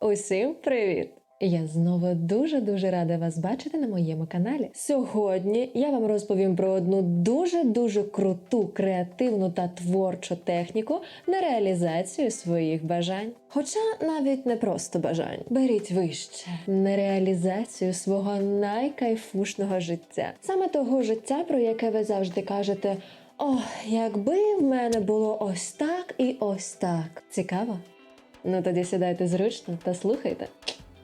Усім привіт! Я знову дуже-дуже рада вас бачити на моєму каналі. Сьогодні я вам розповім про одну дуже-дуже круту, креативну та творчу техніку на реалізацію своїх бажань. Хоча навіть не просто бажань. Беріть вище на реалізацію свого найкайфушного життя. Саме того життя, про яке ви завжди кажете: Ох, якби в мене було ось так і ось так. Цікаво? Ну тоді сідайте зручно та слухайте.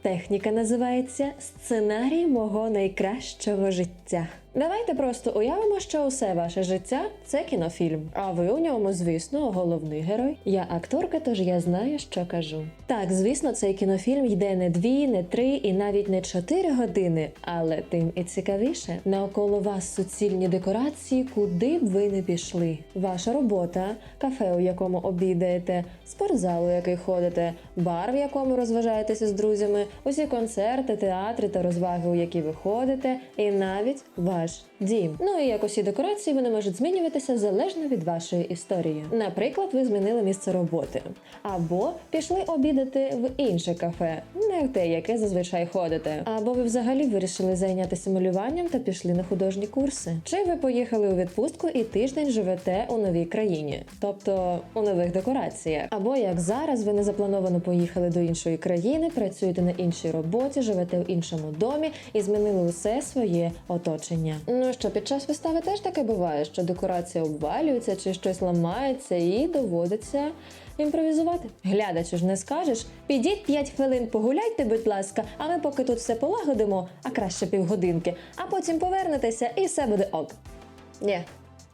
Техніка називається Сценарій мого найкращого життя. Давайте просто уявимо, що усе ваше життя це кінофільм, а ви у ньому, звісно, головний герой. Я акторка, тож я знаю, що кажу. Так, звісно, цей кінофільм йде не дві, не три і навіть не чотири години, але тим і цікавіше. Навколо вас суцільні декорації, куди б ви не пішли. Ваша робота, кафе, у якому обідаєте, спортзал, у який ходите, бар, в якому розважаєтеся з друзями, усі концерти, театри та розваги, у які ви ходите, і навіть ваш дім. Ну і як усі декорації вони можуть змінюватися залежно від вашої історії. Наприклад, ви змінили місце роботи, або пішли обідати в інше кафе, не в те, яке зазвичай ходите, або ви взагалі вирішили зайнятися малюванням та пішли на художні курси. Чи ви поїхали у відпустку і тиждень живете у новій країні, тобто у нових декораціях, або як зараз ви незаплановано поїхали до іншої країни, працюєте на іншій роботі, живете в іншому домі і змінили усе своє оточення. Ну що під час вистави теж таке буває, що декорація обвалюється чи щось ламається, і доводиться імпровізувати. Глядачу ж не скажеш, підіть 5 хвилин погуляйте, будь ласка, а ми поки тут все полагодимо, а краще півгодинки, а потім повернетеся і все буде ок. Ні.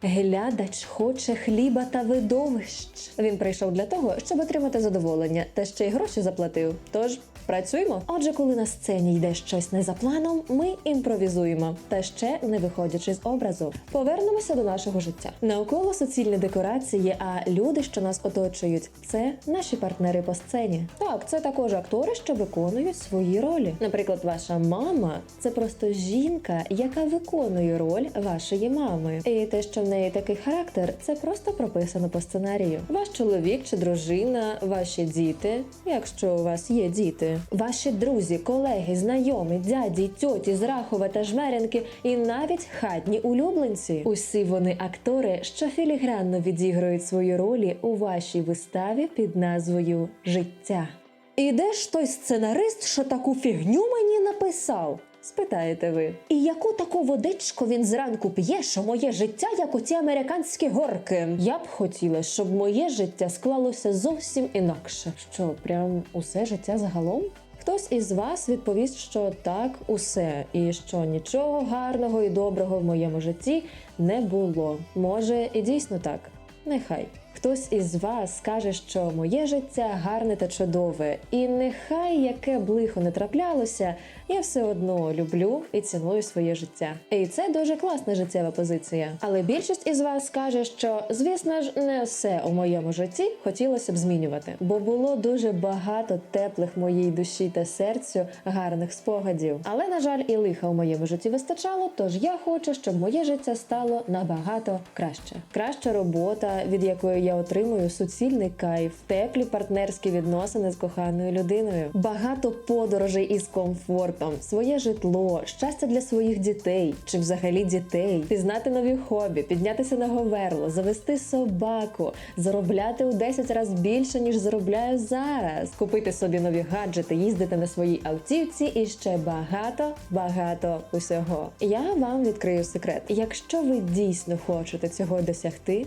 Глядач хоче хліба та видовищ. Він прийшов для того, щоб отримати задоволення, та ще й гроші заплатив. Тож працюємо. Отже, коли на сцені йде щось не за планом, ми імпровізуємо, та ще не виходячи з образу. Повернемося до нашого життя. Навколо суцільні декорації, а люди, що нас оточують, це наші партнери по сцені. Так, це також актори, що виконують свої ролі. Наприклад, ваша мама це просто жінка, яка виконує роль вашої мами. І те, що неї такий характер, це просто прописано по сценарію. Ваш чоловік чи дружина, ваші діти, якщо у вас є діти, ваші друзі, колеги, знайомі, дяді, тьоті з Рахова та Жмеренки, і навіть хатні улюбленці. Усі вони актори, що філігранно відіграють свої ролі у вашій виставі під назвою Життя. І де ж той сценарист, що таку фігню мені написав? Спитаєте ви. І яку таку водичку він зранку п'є, що моє життя, як у ці американські горки? Я б хотіла, щоб моє життя склалося зовсім інакше. Що, прям усе життя загалом? Хтось із вас відповість, що так, усе, і що нічого гарного і доброго в моєму житті не було. Може, і дійсно так. Нехай. Хтось із вас скаже, що моє життя гарне та чудове, і нехай яке б лихо не траплялося, я все одно люблю і ціную своє життя. І це дуже класна життєва позиція. Але більшість із вас скаже, що звісно ж не все у моєму житті хотілося б змінювати, бо було дуже багато теплих моїй душі та серцю гарних спогадів. Але на жаль, і лиха у моєму житті вистачало. Тож я хочу, щоб моє життя стало набагато краще. Краща робота, від якої я отримую суцільний кайф, теплі партнерські відносини з коханою людиною, багато подорожей із комфортом, своє житло, щастя для своїх дітей чи взагалі дітей, пізнати нові хобі, піднятися на говерло, завести собаку, заробляти у 10 разів більше ніж заробляю зараз, купити собі нові гаджети, їздити на своїй автівці і ще багато, багато усього. Я вам відкрию секрет. Якщо ви дійсно хочете цього досягти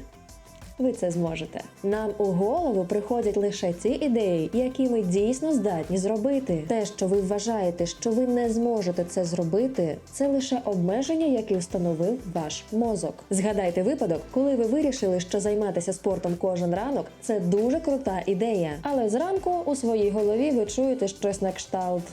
ви це зможете. Нам у голову приходять лише ті ідеї, які ми дійсно здатні зробити. Те, що ви вважаєте, що ви не зможете це зробити, це лише обмеження, які встановив ваш мозок. Згадайте випадок, коли ви вирішили, що займатися спортом кожен ранок це дуже крута ідея. Але зранку у своїй голові ви чуєте щось на кшталт.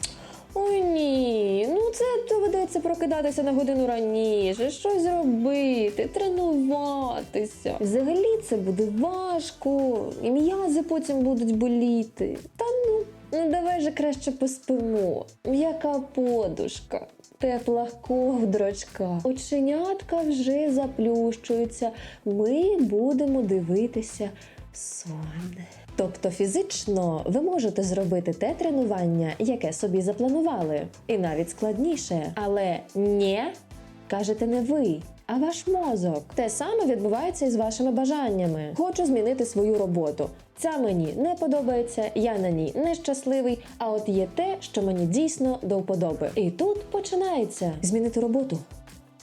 Ой ні, ну це доведеться прокидатися на годину раніше, щось зробити, тренуватися. Взагалі це буде важко, і м'язи потім будуть боліти. Та ну, ну давай же краще поспимо. М'яка подушка. Тепла ковдрочка, оченятка вже заплющуються. Ми будемо дивитися сон. Тобто фізично ви можете зробити те тренування, яке собі запланували, і навіть складніше. Але ні, кажете не ви. А ваш мозок те саме відбувається і з вашими бажаннями. Хочу змінити свою роботу. Ця мені не подобається, я на ній нещасливий. А от є те, що мені дійсно до вподоби. І тут починається змінити роботу.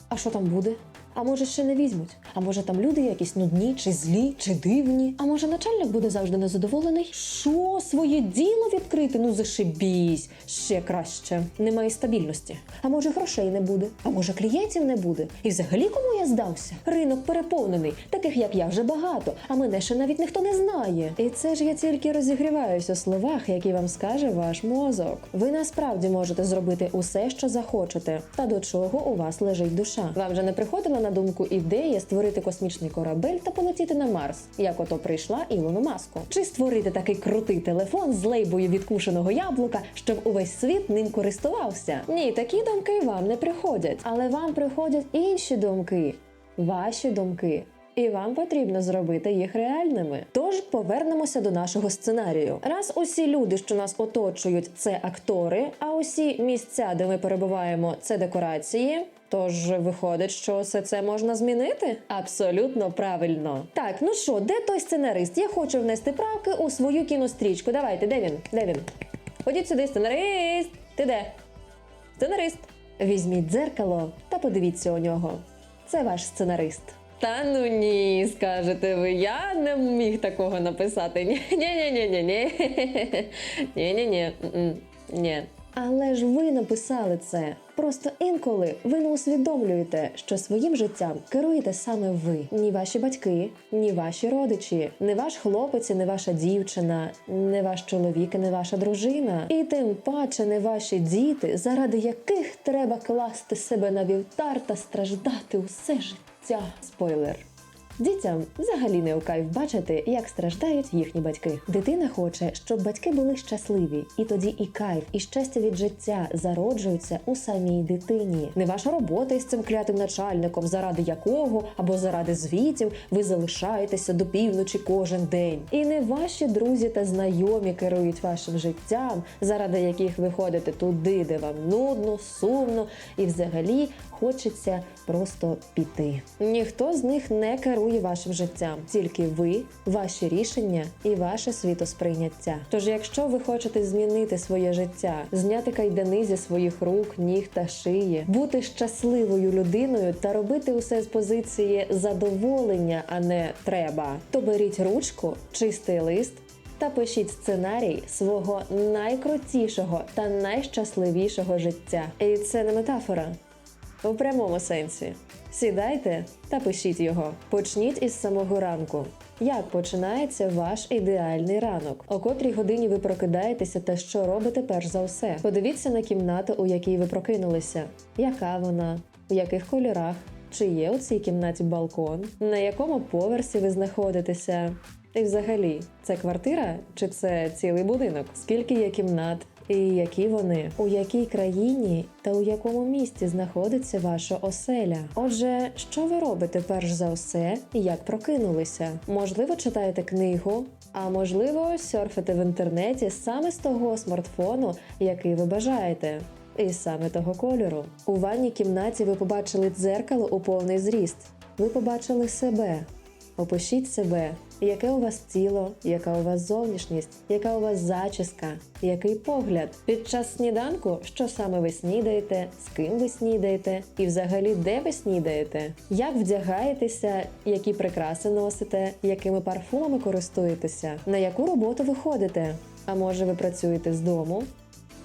А що там буде? А може ще не візьмуть? А може там люди якісь нудні, чи злі, чи дивні? А може начальник буде завжди незадоволений? Що своє діло відкрити? Ну зашибісь, ще краще. Немає стабільності. А може грошей не буде? А може клієнтів не буде? І взагалі кому я здався? Ринок переповнений, таких як я вже багато, а мене ще навіть ніхто не знає. І це ж я тільки розігріваюся у словах, які вам скаже ваш мозок. Ви насправді можете зробити усе, що захочете, та до чого у вас лежить душа. Вам вже не приходила на думку ідея створити космічний корабель та полетіти на Марс, як ото прийшла Ілону Маску, чи створити такий крутий телефон з лейбою відкушеного яблука, щоб увесь світ ним користувався. Ні, такі думки вам не приходять, але вам приходять інші думки, ваші думки. І вам потрібно зробити їх реальними. Тож повернемося до нашого сценарію. Раз усі люди, що нас оточують, це актори, а усі місця, де ми перебуваємо, це декорації. Тож виходить, що все це можна змінити? Абсолютно правильно. Так, ну що, де той сценарист? Я хочу внести правки у свою кінострічку. Давайте, де він? Де він? Ходіть сюди, сценарист! Ти де? Сценарист. Візьміть дзеркало та подивіться у нього. Це ваш сценарист. Та ну ні, скажете ви, я не міг такого написати. Ні, ні, ні, Але ж ви написали це. Просто інколи ви не усвідомлюєте, що своїм життям керуєте саме ви, ні ваші батьки, ні ваші родичі, не ваш хлопець, не ваша дівчина, не ваш чоловік, не ваша дружина, і тим паче не ваші діти, заради яких треба класти себе на вівтар та страждати усе життя. Спойлер. Дітям взагалі не у кайф бачити, як страждають їхні батьки. Дитина хоче, щоб батьки були щасливі, і тоді і кайф, і щастя від життя зароджуються у самій дитині. Не ваша робота із цим клятим начальником, заради якого або заради звітів ви залишаєтеся до півночі кожен день. І не ваші друзі та знайомі керують вашим життям, заради яких ви ходите туди, де вам нудно, сумно і взагалі хочеться просто піти. Ніхто з них не керує вашим життям, тільки ви, ваші рішення і ваше світосприйняття. Тож, якщо ви хочете змінити своє життя, зняти кайдани зі своїх рук, ніг та шиї, бути щасливою людиною та робити усе з позиції задоволення, а не треба, то беріть ручку, чистий лист. Та пишіть сценарій свого найкрутішого та найщасливішого життя. І це не метафора. У прямому сенсі. Сідайте та пишіть його. Почніть із самого ранку. Як починається ваш ідеальний ранок? О котрій годині ви прокидаєтеся та що робите перш за все? Подивіться на кімнату, у якій ви прокинулися. Яка вона? В яких кольорах? Чи є у цій кімнаті балкон? На якому поверсі ви знаходитеся? І взагалі, це квартира чи це цілий будинок? Скільки є кімнат? І які вони, у якій країні та у якому місті знаходиться ваша оселя? Отже, що ви робите перш за все, як прокинулися? Можливо, читаєте книгу, а можливо, серфите в інтернеті саме з того смартфону, який ви бажаєте. І саме того кольору. У ванній кімнаті ви побачили дзеркало у повний зріст. Ви побачили себе. Опишіть себе, яке у вас тіло, яка у вас зовнішність, яка у вас зачіска, який погляд. Під час сніданку, що саме ви снідаєте, з ким ви снідаєте, і взагалі де ви снідаєте, як вдягаєтеся, які прикраси носите, якими парфумами користуєтеся, на яку роботу ви ходите. А може ви працюєте з дому?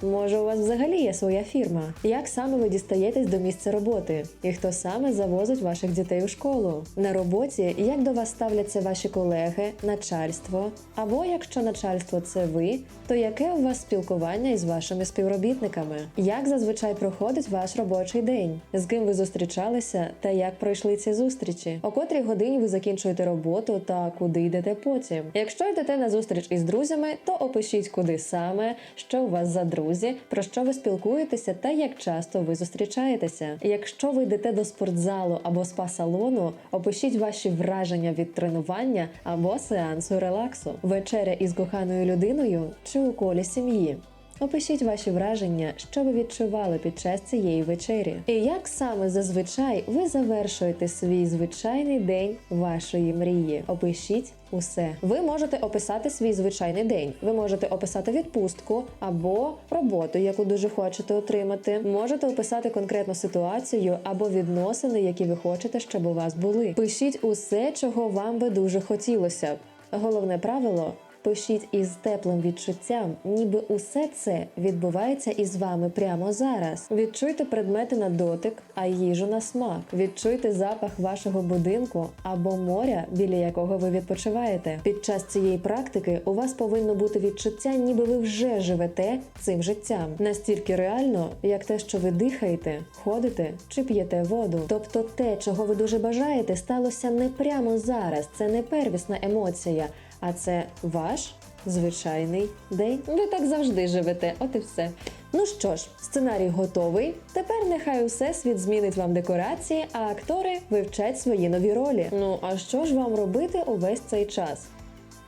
Може, у вас взагалі є своя фірма? Як саме ви дістаєтесь до місця роботи? І хто саме завозить ваших дітей у школу? На роботі як до вас ставляться ваші колеги, начальство? Або якщо начальство це ви, то яке у вас спілкування із вашими співробітниками? Як зазвичай проходить ваш робочий день? З ким ви зустрічалися та як пройшли ці зустрічі? О котрій годині ви закінчуєте роботу та куди йдете потім? Якщо йдете на зустріч із друзями, то опишіть куди саме, що у вас за друзі. Друзі, про що ви спілкуєтеся та як часто ви зустрічаєтеся. Якщо ви йдете до спортзалу або спа-салону, опишіть ваші враження від тренування або сеансу релаксу, вечеря із коханою людиною чи у колі сім'ї. Опишіть ваші враження, що ви відчували під час цієї вечері, і як саме зазвичай ви завершуєте свій звичайний день вашої мрії. Опишіть усе. Ви можете описати свій звичайний день. Ви можете описати відпустку або роботу, яку дуже хочете отримати. Можете описати конкретну ситуацію або відносини, які ви хочете, щоб у вас були. Пишіть усе, чого вам би дуже хотілося. Головне правило. Пишіть із теплим відчуттям, ніби усе це відбувається із вами прямо зараз. Відчуйте предмети на дотик, а їжу на смак. Відчуйте запах вашого будинку або моря, біля якого ви відпочиваєте. Під час цієї практики у вас повинно бути відчуття, ніби ви вже живете цим життям. Настільки реально, як те, що ви дихаєте, ходите чи п'єте воду. Тобто те, чого ви дуже бажаєте, сталося не прямо зараз. Це не первісна емоція а це ваш звичайний день. Ви так завжди живете, от і все. Ну що ж, сценарій готовий. Тепер нехай усе світ змінить вам декорації, а актори вивчать свої нові ролі. Ну а що ж вам робити увесь цей час?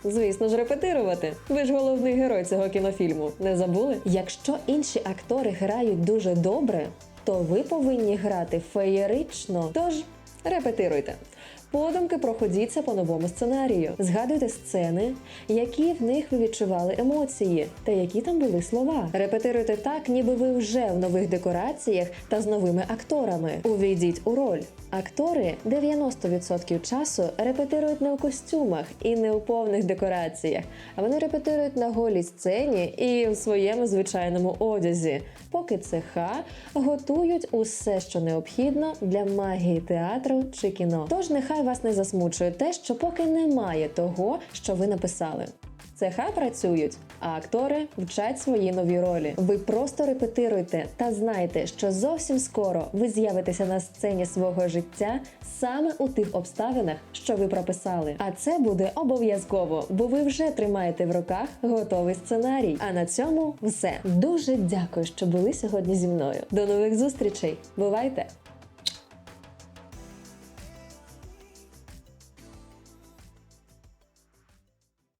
Звісно ж, репетирувати. Ви ж головний герой цього кінофільму. Не забули? Якщо інші актори грають дуже добре, то ви повинні грати феєрично. Тож репетируйте. Подумки проходіться по новому сценарію. Згадуйте сцени, які в них ви відчували емоції, та які там були слова. Репетируйте так, ніби ви вже в нових декораціях та з новими акторами. Увійдіть у роль. Актори 90% часу репетирують не у костюмах і не у повних декораціях, а вони репетирують на голій сцені і в своєму звичайному одязі, поки цеха готують усе, що необхідно для магії театру чи кіно. Тож нехай вас не засмучує те, що поки немає того, що ви написали. Цеха працюють, а актори вчать свої нові ролі. Ви просто репетируйте та знайте, що зовсім скоро ви з'явитеся на сцені свого життя саме у тих обставинах, що ви прописали. А це буде обов'язково, бо ви вже тримаєте в руках готовий сценарій. А на цьому все. Дуже дякую, що були сьогодні зі мною. До нових зустрічей. Бувайте!